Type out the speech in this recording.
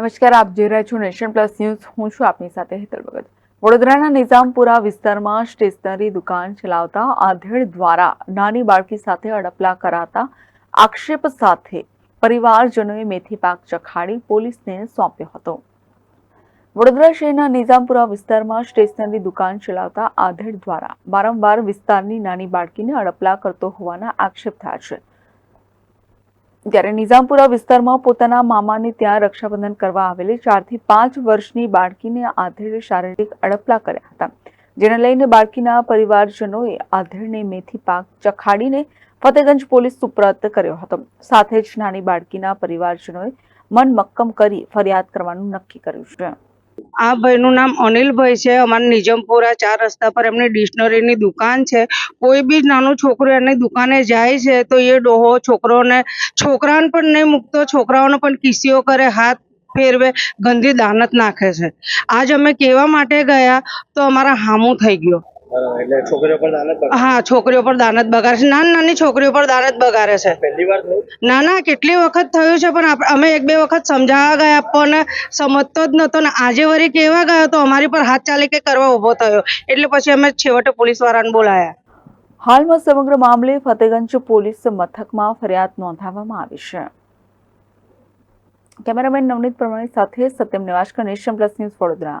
નમસ્કાર, આપ જોઈ રહ્યા છો નેશન પ્લસ ન્યૂઝ. હું છું આપની સાથે હેતલ ભગત. વડોદરાના નિઝામપુરા વિસ્તારમાં સ્ટેશનરી દુકાન ચલાવતા આધેડ દ્વારા નાની બાળકી સાથે અડપલા કરાતા આક્ષેપ સાથે પરિવારજનોએ મેથી પાક ચખાડી પોલીસને સોંપ્યો હતો. વડોદરા શહેરના નિઝામપુરા વિસ્તારમાં સ્ટેશનરી દુકાન ચલાવતા આધેડ દ્વારા વારંવાર વિસ્તારની નાની બાળકીને અડપલા કરતો હોવાના આક્ષેપ થયા છે. ત્યારે નિઝામપુરા વિસ્તારમાં પોતાના મામાને ત્યાં રક્ષાબંધન કરવા આવેલી ચારથી પાંચ વર્ષની બાળકીને આધેડે શારીરિક અડપલા કર્યા હતા, જેને લઈને બાળકીના પરિવારજનોએ આધેડને મેથી પાક ચખાડીને ફતેગંજ પોલીસ સુપ્રત કર્યો હતો. સાથે જ નાની બાળકીના પરિવારજનોએ મન મક્કમ કરી ફરિયાદ કરવાનું નક્કી કર્યું છે. આ ભાઈનું નામ અનિલભાઈ છે. અમારા નિજમપુરા ચાર રસ્તા પર એમની ડિક્શનરીની દુકાન છે. કોઈ બી નાનું છોકરું એની દુકાને જાય છે તો એ ડોહો છોકરોને, છોકરાને પણ નહીં મૂકતો, છોકરાઓને પણ કિસ્સીઓ કરે, હાથ ફેરવે, ગંદી દાનત નાખે છે. આજ અમે કહેવા માટે ગયા તો અમારા હામું થઈ ગયો. હા છોકરીઓ પર દાનત બગાડે. છે. નાની નાની છોકરીઓ પર દાનત બગાડે છે. વાર ના ના કેટલી વખત થયું છે પણ અમે એક બે વખત સમજાવવા ગયા પણ સમજતો જ નતો ને આજે વળી કેવા ગયો તો અમારી પર હાથ ચાલી કે કરવા ઊભો થયો. એટલે પછી અમે છેવટે પોલીસ વાળાને બોલાયા. હાલમાં સમગ્ર મામલે ફતેગંજ પોલીસ મથકમાં ફરિયાદ નોંધાવવામાં આવી છે. કેમેરામેન નવનીત પ્રમાણી સાથે Satyam Nivaskar nation plus news Vadodara.